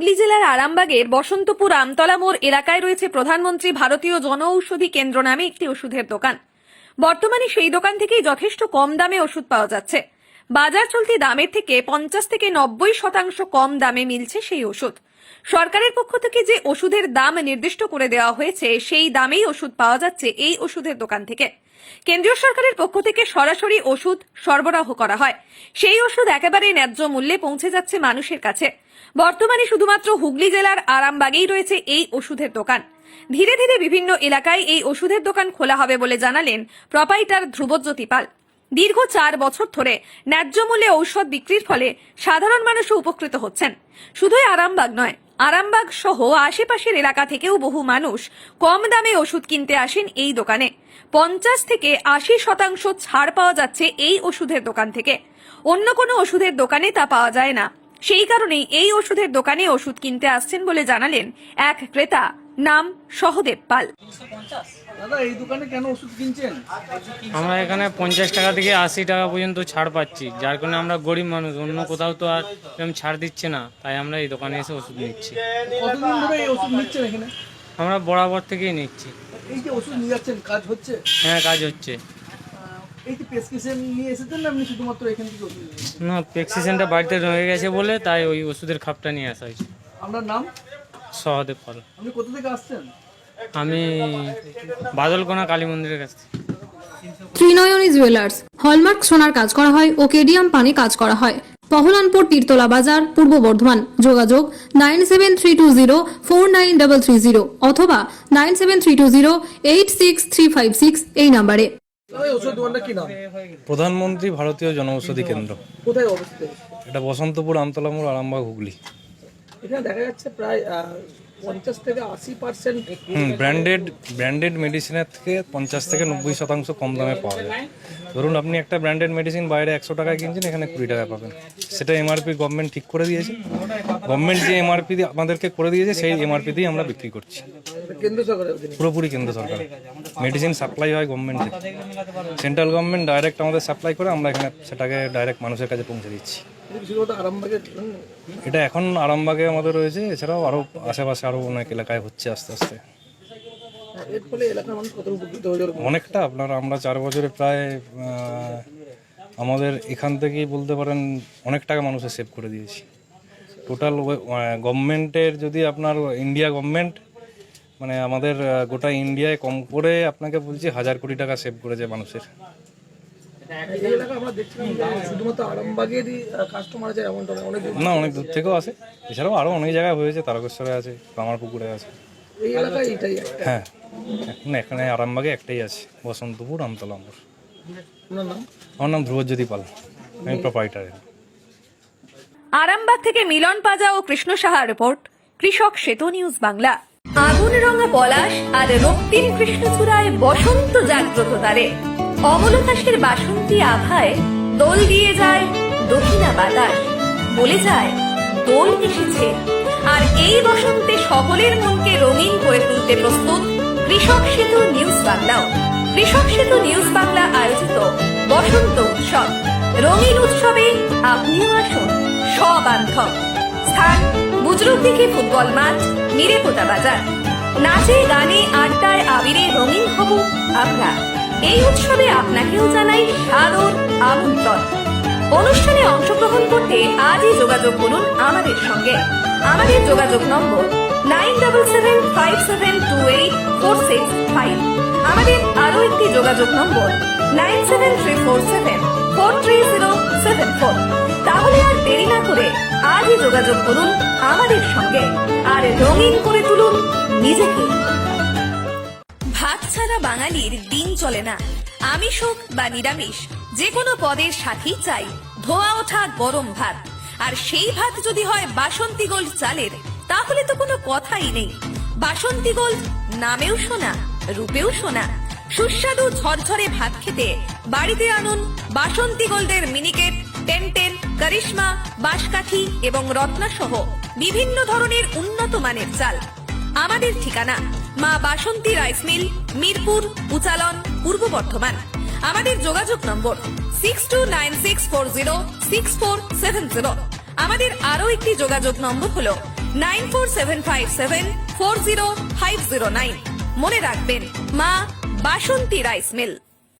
হুগলি জেলার আরামবাগের বসন্তপুর আমতলা মোড় এলাকায় রয়েছে প্রধানমন্ত্রী ভারতীয় জনঔষধি কেন্দ্র নামে একটি ওষুধের দোকান। বর্তমানে সেই দোকান থেকেই যথেষ্ট কম দামে ওষুধ পাওয়া যাচ্ছে। বাজার চলতি দামের থেকে পঞ্চাশ থেকে নব্বই শতাংশ কম দামে মিলছে সেই ওষুধ। সরকারের পক্ষ থেকে যে ওষুধের দাম নির্দিষ্ট করে দেওয়া হয়েছে, সেই দামেই ওষুধ পাওয়া যাচ্ছে এই ওষুধের দোকান থেকে। কেন্দ্রীয় সরকারের পক্ষ থেকে সরাসরি ওষুধ সরবরাহ করা হয়। সেই ওষুধ একেবারে ন্যায্য মূল্যে পৌঁছে যাচ্ছে মানুষের কাছে। বর্তমানে শুধুমাত্র হুগলি জেলার আরামবাগেই রয়েছে এই ওষুধের দোকান। ধীরে ধীরে বিভিন্ন এলাকায় এই ওষুধের দোকান খোলা হবে বলে জানালেন প্রপাইটার ধ্রুবজ্যোতি পাল। দীর্ঘ চার বছর ধরে ন্যায্য মূল্যে ঔষধ বিক্রির ফলে সাধারণ মানুষও উপকৃত হচ্ছেন। শুধুই আরামবাগ নয়, আরামবাগ সহ আশেপাশের এলাকা থেকেও বহু মানুষ কম দামে ওষুধ কিনতে আসেন এই দোকানে। পঞ্চাশ থেকে আশি শতাংশ ছাড় পাওয়া যাচ্ছে এই ওষুধের দোকান থেকে। অন্য কোনো ওষুধের দোকানে তা পাওয়া যায় না। সেই কারণেই এই ওষুধের দোকানে ওষুধ কিনতে আসছেন বলে জানালেন এক ক্রেতা। নাম সহদেব পাল। দাদা এই দোকানে কেন ওষুধ কিনছেন? আমরা এখানে পঞ্চাশ টাকা থেকে আশি টাকা পর্যন্ত ছাড় পাচ্ছি। যার কারণে আমরা গরিব মানুষ অন্য কোথাও তো আর এরকম ছাড় দিচ্ছে না। তাই আমরা এই দোকানে এসে ওষুধ নিচ্ছি। কতদিন ধরে এই ওষুধ নিচ্ছেন এখানে? আমরা বরাবর থেকেই নিচ্ছি। এই যে ওষুধ নিয়ে যাচ্ছেন কাজ হচ্ছে? হ্যাঁ কাজ হচ্ছে। এই যে প্রেসক্রিপশন নিয়ে এসেছেন না আপনি শুধুমাত্র এখান থেকে ওষুধ না প্রেসক্রিপশনটা বাড়িতে রয়ে গেছে বলে তাই ওই ওষুধের খাপটা নিয়ে আসা হয়েছে। আপনার নাম? সহদেব পাল আপনি কোথা থেকে আসছেন? আমি বাদলকোনা কালী মন্দিরের কাছ থেকে। ত্রিনয়নী জুয়েলার্স হলমার্ক সোনার কাজ করা হয় ও কেডিয়াম পানি কাজ করা হয়। পহলানপুর তীরতলা বাজার পূর্ব বর্ধমান। যোগাযোগ nine seven three two zero four nine double three zero অথবা nine seven three two zero eight six three five six এই নাম্বারে। প্রধানমন্ত্রী ভারতীয় জনঔষধি কেন্দ্র। কোথায় অবস্থিত? এটা বসন্তপুর আমতলা মোড় আরামবাগ হুগলি। এখানে দেখা যাচ্ছে প্রায় পঞ্চাশ থেকে আশি পার্সেন্ট ব্র্যান্ডেড ব্র্যান্ডেড মেডিসিনের থেকে পঞ্চাশ থেকে নব্বই শতাংশ কম দামে পাওয়া যায়। ধরুন আপনি একটা ব্র্যান্ডেড মেডিসিন বাইরে একশো টাকায় কিনছেন এখানে কুড়ি টাকা পাবেন। সেটা এমআরপি গভর্নমেন্ট ঠিক করে দিয়েছে। গভর্নমেন্ট যে এমআরপি আমাদেরকে করে দিয়েছে সেই এমআরপি দিয়ে আমরা বিক্রি করছি। কেন্দ্র পুরোপুরি কেন্দ্র সরকার মেডিসিন সাপ্লাই হয় গভর্নমেন্ট থেকে সেন্ট্রাল গভর্নমেন্ট ডাইরেক্ট আমাদের সাপ্লাই করে আমরা এখানে সেটাকে ডাইরেক্ট মানুষের কাছে পৌঁছে দিচ্ছি। এটা এখন আরামবাগে আমাদের রয়েছে এছাড়াও আরও আশেপাশে আরও অনেক এলাকায় হচ্ছে আস্তে আস্তে। এর ফলে এলাকার মানুষ কত উপকৃত হয়ে অনেকটা আপনার আমরা চার বছরে প্রায় আমাদের এখান থেকেই বলতে পারেন অনেক টাকা মানুষের সেভ করে দিয়েছি। টোটাল গভর্নমেন্টের যদি আপনার ইন্ডিয়া গভর্নমেন্ট মানে আমাদের গোটা ইন্ডিয়ায় কম করে আপনাকে বলছি হাজার কোটি টাকা সেভ করেছে মানুষের এই এলাকা আমরা দেখছিলাম যে শুধুমাত্র আরামবাগেরই কাস্টমার আছে এমনটা অনেক না অনেক দূর থেকেও আসে এছাড়াও আরও অনেক জায়গায় হয়েছে তারকেশ্বরে আছে কামারপুকুরে আছে। এই এলাকায় এইটাই হ্যাঁ। এখন এখানে আরামবাগে একটাই আছে বসন্তপুর আমতলা আমার আমার নাম ধ্রুবজ্যোতি পাল আমি প্রপাইটার আরামবাগ থেকে মিলন পাজা ও কৃষ্ণ সাহা রিপোর্ট কৃষক সেতু নিউজ বাংলা। আগুন রঙা পলাশ আর রক্তিম কৃষ্ণচূড়ায় বসন্ত জাগ্রত তারে। অমলতাসের বাসন্তী আভায় দোল দিয়ে যায় দক্ষিণা বাতাস, বলে যায়, দোল এসেছে। আর এই বসন্তে সকলের মনকে রঙিন করে তুলতে প্রস্তুত কৃষক সেতু নিউজ বাংলাও কৃষক সেতু নিউজ বাংলা আয়োজিত বসন্ত উৎসব। রঙিন উৎসবে আপনিও আসুন সবান্ধব স্থান বুজরুকদিঘি ফুটবল মাঠ, নিরেপোতা বাজার। নাচে, গানে, আড্ডায় আবিরে রঙিন হব আমরা এই উৎসবে আপনাকেও জানাই সাদর আমন্ত্রণ। অনুষ্ঠানে অংশগ্রহণ করতে আজই যোগাযোগ করুন আমাদের সঙ্গে। আমাদের যোগাযোগ number nine double seven five seven two eight four six five. আমাদের আরও একটি যোগাযোগ number nine seven three four seven four three zero seven four. তাহলে আর দেরি না করে আজই যোগাযোগ করুন আমাদের সঙ্গে। আর রঙিন করে তুলুন নিজেকে। ভাত ছাড়া বাঙালির দিন চলে না। আমিষ হোক বা নিরামিষ যে কোনো পদের সাথেই চাই, ধোয়া ওঠা গরম ভাত। আর সেই ভাত যদি হয় বাসন্তী গোল্ড চালের, তাহলে তো কোনো কথাই নেই। বাসন্তী গোল্ড নামেও শোনা, রূপেও শোনা। সুস্বাদু ঝরঝরে ভাত খেতে বাড়িতে আনুন বাসন্তী গোল্ডের মিনিকেট, টেনটেন, করিশ্মা, বাঁশকাঠি এবং রত্না সহ বিভিন্ন ধরনের উন্নত মানের চাল। আমাদের ঠিকানা মা বাসন্তী রাইস মিল, মিরপুর, উচালন, পূর্ব বর্ধমান। আমাদের যোগাযোগ number six two nine six four zero six four seven zero আমাদের আরও একটি যোগাযোগ নম্বর হল nine four seven five seven four zero five zero nine মনে রাখবেন, মা বাসন্তী রাইস মিল।